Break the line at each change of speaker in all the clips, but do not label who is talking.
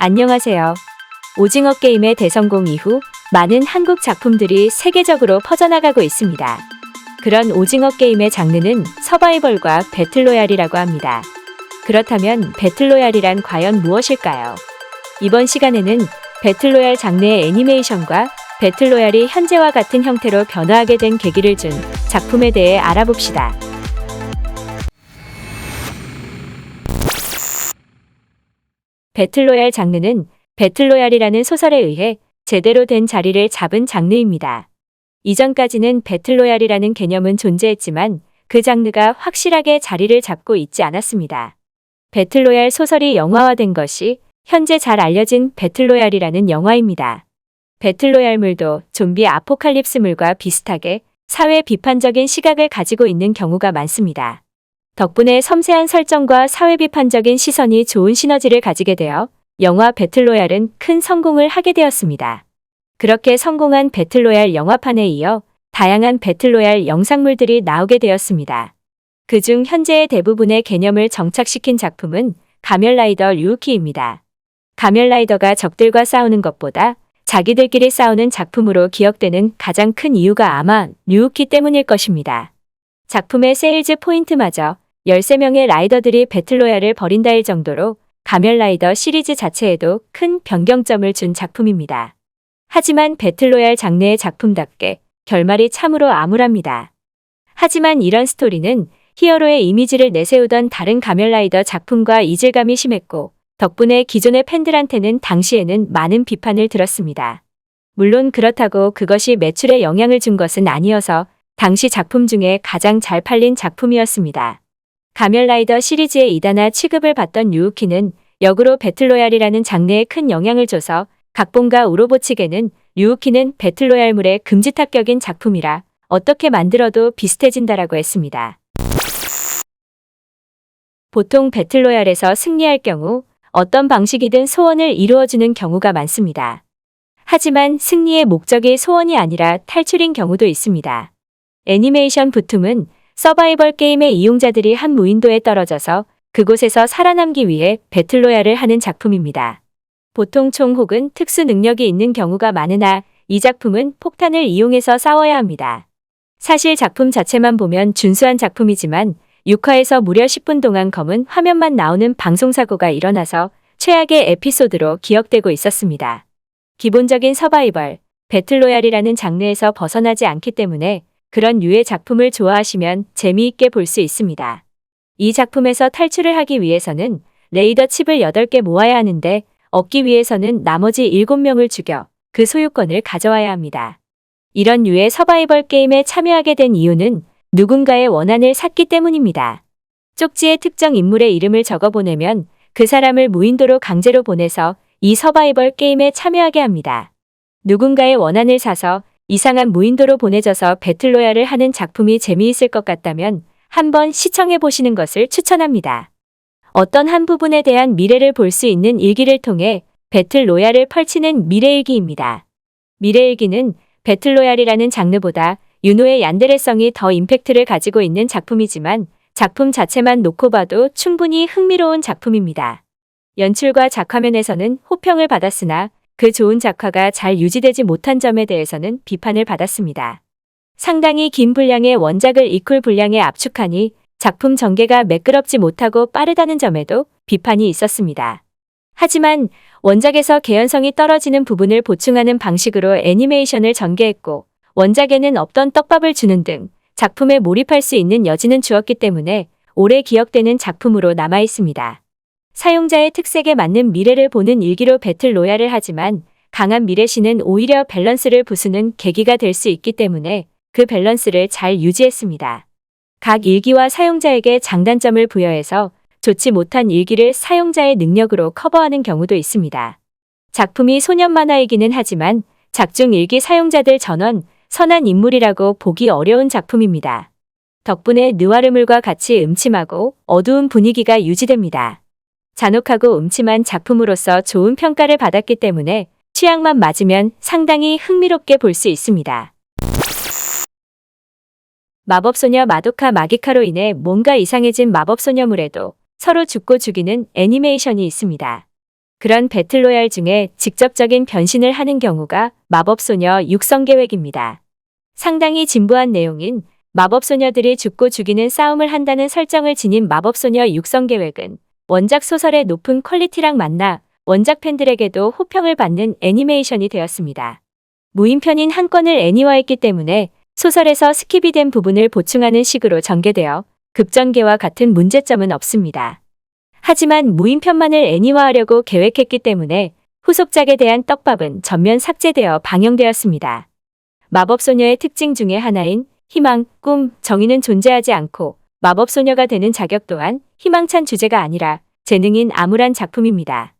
안녕하세요. 오징어 게임의 대성공 이후 많은 한국 작품들이 세계적으로 퍼져나가고 있습니다. 그런 오징어 게임의 장르는 서바이벌과 배틀로얄이라고 합니다. 그렇다면 배틀로얄이란 과연 무엇일까요? 이번 시간에는 배틀로얄 장르의 애니메이션과 배틀로얄이 현재와 같은 형태로 변화하게 된 계기를 준 작품에 대해 알아봅시다. 배틀로얄 장르는 배틀로얄이라는 소설에 의해 제대로 된 자리를 잡은 장르입니다. 이전까지는 배틀로얄이라는 개념은 존재했지만 그 장르가 확실하게 자리를 잡고 있지 않았습니다. 배틀로얄 소설이 영화화된 것이 현재 잘 알려진 배틀로얄이라는 영화입니다. 배틀로얄물도 좀비 아포칼립스물과 비슷하게 사회 비판적인 시각을 가지고 있는 경우가 많습니다. 덕분에 섬세한 설정과 사회 비판적인 시선이 좋은 시너지를 가지게 되어 영화 배틀로얄은 큰 성공을 하게 되었습니다. 그렇게 성공한 배틀로얄 영화판에 이어 다양한 배틀로얄 영상물들이 나오게 되었습니다. 그중 현재의 대부분의 개념을 정착시킨 작품은 가면라이더 류우키입니다. 가면라이더가 적들과 싸우는 것보다 자기들끼리 싸우는 작품으로 기억되는 가장 큰 이유가 아마 류우키 때문일 것입니다. 작품의 세일즈 포인트마저 13명의 라이더들이 배틀로얄을 벌인다일 정도로 가면라이더 시리즈 자체에도 큰 변경점을 준 작품입니다. 하지만 배틀로얄 장르의 작품답게 결말이 참으로 암울합니다. 하지만 이런 스토리는 히어로의 이미지를 내세우던 다른 가면라이더 작품과 이질감이 심했고 덕분에 기존의 팬들한테는 당시에는 많은 비판을 들었습니다. 물론 그렇다고 그것이 매출에 영향을 준 것은 아니어서 당시 작품 중에 가장 잘 팔린 작품이었습니다. 가면라이더 시리즈의 2단화 취급을 받던 유우키는 역으로 배틀로얄이라는 장르에 큰 영향을 줘서 각본가 우로보치게는 유우키는 배틀로얄물의 금지탑격인 작품이라 어떻게 만들어도 비슷해진다라고 했습니다. 보통 배틀로얄에서 승리할 경우 어떤 방식이든 소원을 이루어주는 경우가 많습니다. 하지만 승리의 목적이 소원이 아니라 탈출인 경우도 있습니다. 애니메이션 부툼은 서바이벌 게임의 이용자들이 한 무인도에 떨어져서 그곳에서 살아남기 위해 배틀로얄을 하는 작품입니다. 보통 총 혹은 특수 능력이 있는 경우가 많으나 이 작품은 폭탄을 이용해서 싸워야 합니다. 사실 작품 자체만 보면 준수한 작품이지만 6화에서 무려 10분 동안 검은 화면만 나오는 방송사고가 일어나서 최악의 에피소드로 기억되고 있었습니다. 기본적인 서바이벌, 배틀로얄이라는 장르에서 벗어나지 않기 때문에 그런 유의 작품을 좋아하시면 재미있게 볼 수 있습니다. 이 작품에서 탈출을 하기 위해서는 레이더 칩을 8개 모아야 하는데 얻기 위해서는 나머지 7명을 죽여 그 소유권을 가져와야 합니다. 이런 유의 서바이벌 게임에 참여하게 된 이유는 누군가의 원한을 샀기 때문입니다. 쪽지에 특정 인물의 이름을 적어 보내면 그 사람을 무인도로 강제로 보내서 이 서바이벌 게임에 참여하게 합니다. 누군가의 원한을 사서 이상한 무인도로 보내져서 배틀로얄을 하는 작품이 재미있을 것 같다면 한번 시청해 보시는 것을 추천합니다. 어떤 한 부분에 대한 미래를 볼 수 있는 일기를 통해 배틀로얄을 펼치는 미래일기입니다. 미래일기는 배틀로얄이라는 장르보다 윤호의 얀데레성이 더 임팩트를 가지고 있는 작품이지만 작품 자체만 놓고 봐도 충분히 흥미로운 작품입니다. 연출과 작화면에서는 호평을 받았으나 그 좋은 작화가 잘 유지되지 못한 점에 대해서는 비판을 받았습니다. 상당히 긴 분량의 원작을 이퀄 분량에 압축하니 작품 전개가 매끄럽지 못하고 빠르다는 점에도 비판이 있었습니다. 하지만 원작에서 개연성이 떨어지는 부분을 보충하는 방식으로 애니메이션을 전개했고 원작에는 없던 떡밥을 주는 등 작품에 몰입할 수 있는 여지는 주었기 때문에 오래 기억되는 작품으로 남아 있습니다. 사용자의 특색에 맞는 미래를 보는 일기로 배틀 로얄을 하지만 강한 미래시는 오히려 밸런스를 부수는 계기가 될 수 있기 때문에 그 밸런스를 잘 유지했습니다. 각 일기와 사용자에게 장단점을 부여해서 좋지 못한 일기를 사용자의 능력으로 커버하는 경우도 있습니다. 작품이 소년 만화이기는 하지만 작중 일기 사용자들 전원 선한 인물이라고 보기 어려운 작품입니다. 덕분에 느와르물과 같이 음침하고 어두운 분위기가 유지됩니다. 잔혹하고 음침한 작품으로서 좋은 평가를 받았기 때문에 취향만 맞으면 상당히 흥미롭게 볼 수 있습니다. 마법소녀 마도카 마기카로 인해 뭔가 이상해진 마법소녀물에도 서로 죽고 죽이는 애니메이션이 있습니다. 그런 배틀로얄 중에 직접적인 변신을 하는 경우가 마법소녀 육성 계획입니다. 상당히 진부한 내용인 마법소녀들이 죽고 죽이는 싸움을 한다는 설정을 지닌 마법소녀 육성 계획은 원작 소설의 높은 퀄리티랑 만나 원작 팬들에게도 호평을 받는 애니메이션이 되었습니다. 무인편인 한 건을 애니화했기 때문에 소설에서 스킵이 된 부분을 보충하는 식으로 전개되어 급전개와 같은 문제점은 없습니다. 하지만 무인편만을 애니화하려고 계획했기 때문에 후속작에 대한 떡밥은 전면 삭제되어 방영되었습니다. 마법소녀의 특징 중에 하나인 희망, 꿈, 정의는 존재하지 않고 마법소녀가 되는 자격 또한 희망찬 주제가 아니라 재능인 암울한 작품입니다.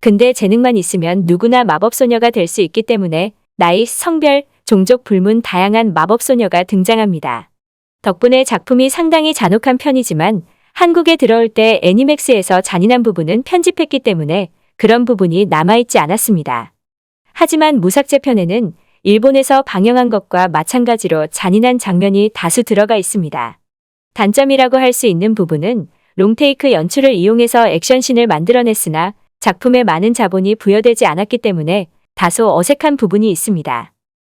근데 재능만 있으면 누구나 마법소녀가 될 수 있기 때문에 나이, 성별, 종족 불문 다양한 마법소녀가 등장합니다. 덕분에 작품이 상당히 잔혹한 편이지만 한국에 들어올 때 애니맥스에서 잔인한 부분은 편집했기 때문에 그런 부분이 남아있지 않았습니다. 하지만 무삭제 편에는 일본에서 방영한 것과 마찬가지로 잔인한 장면이 다수 들어가 있습니다. 단점이라고 할 수 있는 부분은 롱테이크 연출을 이용해서 액션신을 만들어냈으나 작품에 많은 자본이 부여되지 않았기 때문에 다소 어색한 부분이 있습니다.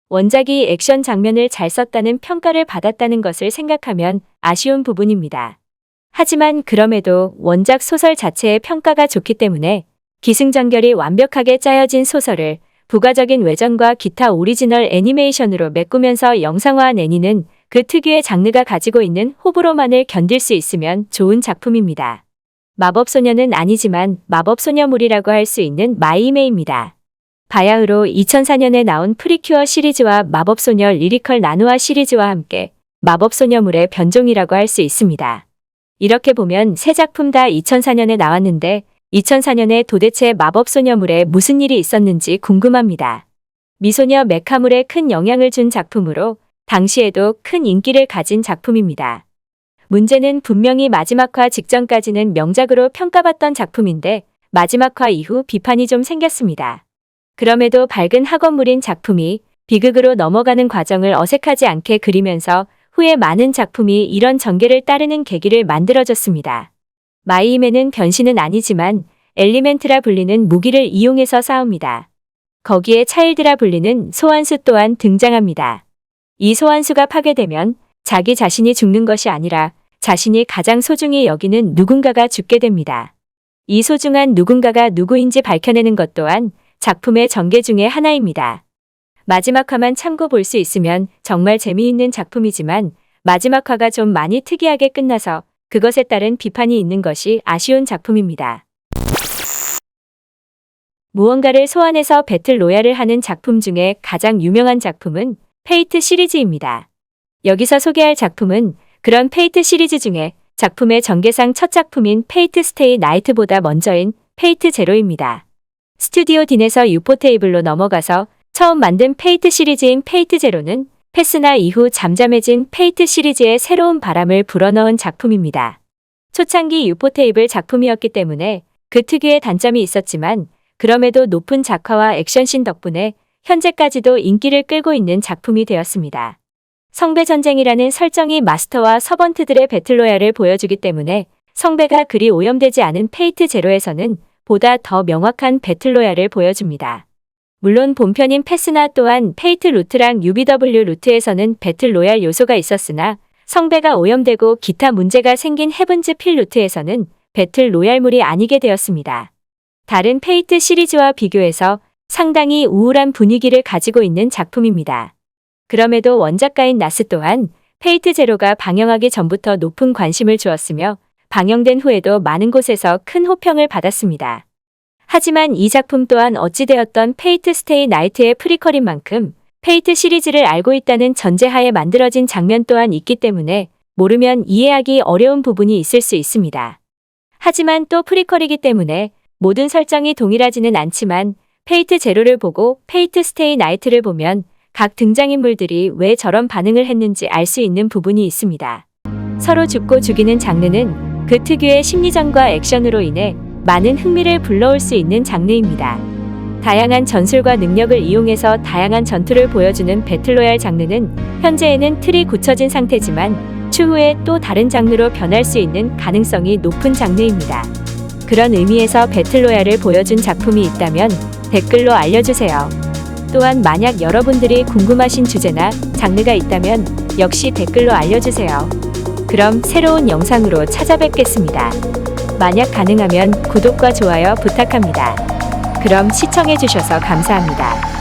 원작이 액션 장면을 잘 썼다는 평가를 받았다는 것을 생각하면 아쉬운 부분입니다. 하지만 그럼에도 원작 소설 자체의 평가가 좋기 때문에 기승전결이 완벽하게 짜여진 소설을 부가적인 외전과 기타 오리지널 애니메이션으로 메꾸면서 영상화한 애니는 그 특유의 장르가 가지고 있는 호불호만을 견딜 수 있으면 좋은 작품입니다. 마법소녀는 아니지만 마법소녀물이라고 할 수 있는 마이메입니다. 바야흐로 2004년에 나온 프리큐어 시리즈와 마법소녀 리리컬 나누아 시리즈와 함께 마법소녀물의 변종이라고 할 수 있습니다. 이렇게 보면 세 작품 다 2004년에 나왔는데 2004년에 도대체 마법소녀물에 무슨 일이 있었는지 궁금합니다. 미소녀 메카물에 큰 영향을 준 작품으로 당시에도 큰 인기를 가진 작품입니다. 문제는 분명히 마지막화 직전까지는 명작으로 평가받던 작품인데 마지막화 이후 비판이 좀 생겼습니다. 그럼에도 밝은 학원물인 작품이 비극으로 넘어가는 과정을 어색하지 않게 그리면서 후에 많은 작품이 이런 전개를 따르는 계기를 만들어줬습니다. 마이임에는 변신은 아니지만 엘리멘트라 불리는 무기를 이용해서 싸웁니다. 거기에 차일드라 불리는 소환수 또한 등장합니다. 이 소환수가 파괴되면 자기 자신이 죽는 것이 아니라 자신이 가장 소중히 여기는 누군가가 죽게 됩니다. 이 소중한 누군가가 누구인지 밝혀내는 것 또한 작품의 전개 중의 하나입니다. 마지막 화만 참고 볼 수 있으면 정말 재미있는 작품이지만 마지막 화가 좀 많이 특이하게 끝나서 그것에 따른 비판이 있는 것이 아쉬운 작품입니다. 무언가를 소환해서 배틀 로얄을 하는 작품 중에 가장 유명한 작품은 페이트 시리즈입니다. 여기서 소개할 작품은 그런 페이트 시리즈 중에 작품의 전개상 첫 작품인 페이트 스테이 나이트보다 먼저인 페이트 제로입니다. 스튜디오 딘에서 유포 테이블로 넘어가서 처음 만든 페이트 시리즈인 페이트 제로는 패스나 이후 잠잠해진 페이트 시리즈의 새로운 바람을 불어넣은 작품입니다. 초창기 유포 테이블 작품이었기 때문에 그 특유의 단점이 있었지만 그럼에도 높은 작화와 액션씬 덕분에 현재까지도 인기를 끌고 있는 작품이 되었습니다. 성배 전쟁이라는 설정이 마스터와 서번트들의 배틀로얄을 보여주기 때문에 성배가 그리 오염되지 않은 페이트 제로에서는 보다 더 명확한 배틀로얄을 보여줍니다. 물론 본편인 패스나 또한 페이트 루트랑 UBW 루트에서는 배틀로얄 요소가 있었으나 성배가 오염되고 기타 문제가 생긴 헤븐즈 필 루트에서는 배틀 로얄물이 아니게 되었습니다. 다른 페이트 시리즈와 비교해서 상당히 우울한 분위기를 가지고 있는 작품입니다. 그럼에도 원작가인 나스 또한 페이트 제로가 방영하기 전부터 높은 관심을 주었으며 방영된 후에도 많은 곳에서 큰 호평을 받았습니다. 하지만 이 작품 또한 어찌되었던 페이트 스테이 나이트의 프리퀄인 만큼 페이트 시리즈를 알고 있다는 전제하에 만들어진 장면 또한 있기 때문에 모르면 이해하기 어려운 부분이 있을 수 있습니다. 하지만 또 프리퀄이기 때문에 모든 설정이 동일하지는 않지만 페이트 제로를 보고 페이트 스테이 나이트를 보면 각 등장인물들이 왜 저런 반응을 했는지 알 수 있는 부분이 있습니다. 서로 죽고 죽이는 장르는 그 특유의 심리전과 액션으로 인해 많은 흥미를 불러올 수 있는 장르입니다. 다양한 전술과 능력을 이용해서 다양한 전투를 보여주는 배틀로얄 장르는 현재에는 틀이 굳혀진 상태지만 추후에 또 다른 장르로 변할 수 있는 가능성이 높은 장르입니다. 그런 의미에서 배틀로얄을 보여준 작품이 있다면 댓글로 알려주세요. 또한 만약 여러분들이 궁금하신 주제나 장르가 있다면 역시 댓글로 알려주세요. 그럼 새로운 영상으로 찾아뵙겠습니다. 만약 가능하면 구독과 좋아요 부탁합니다. 그럼 시청해주셔서 감사합니다.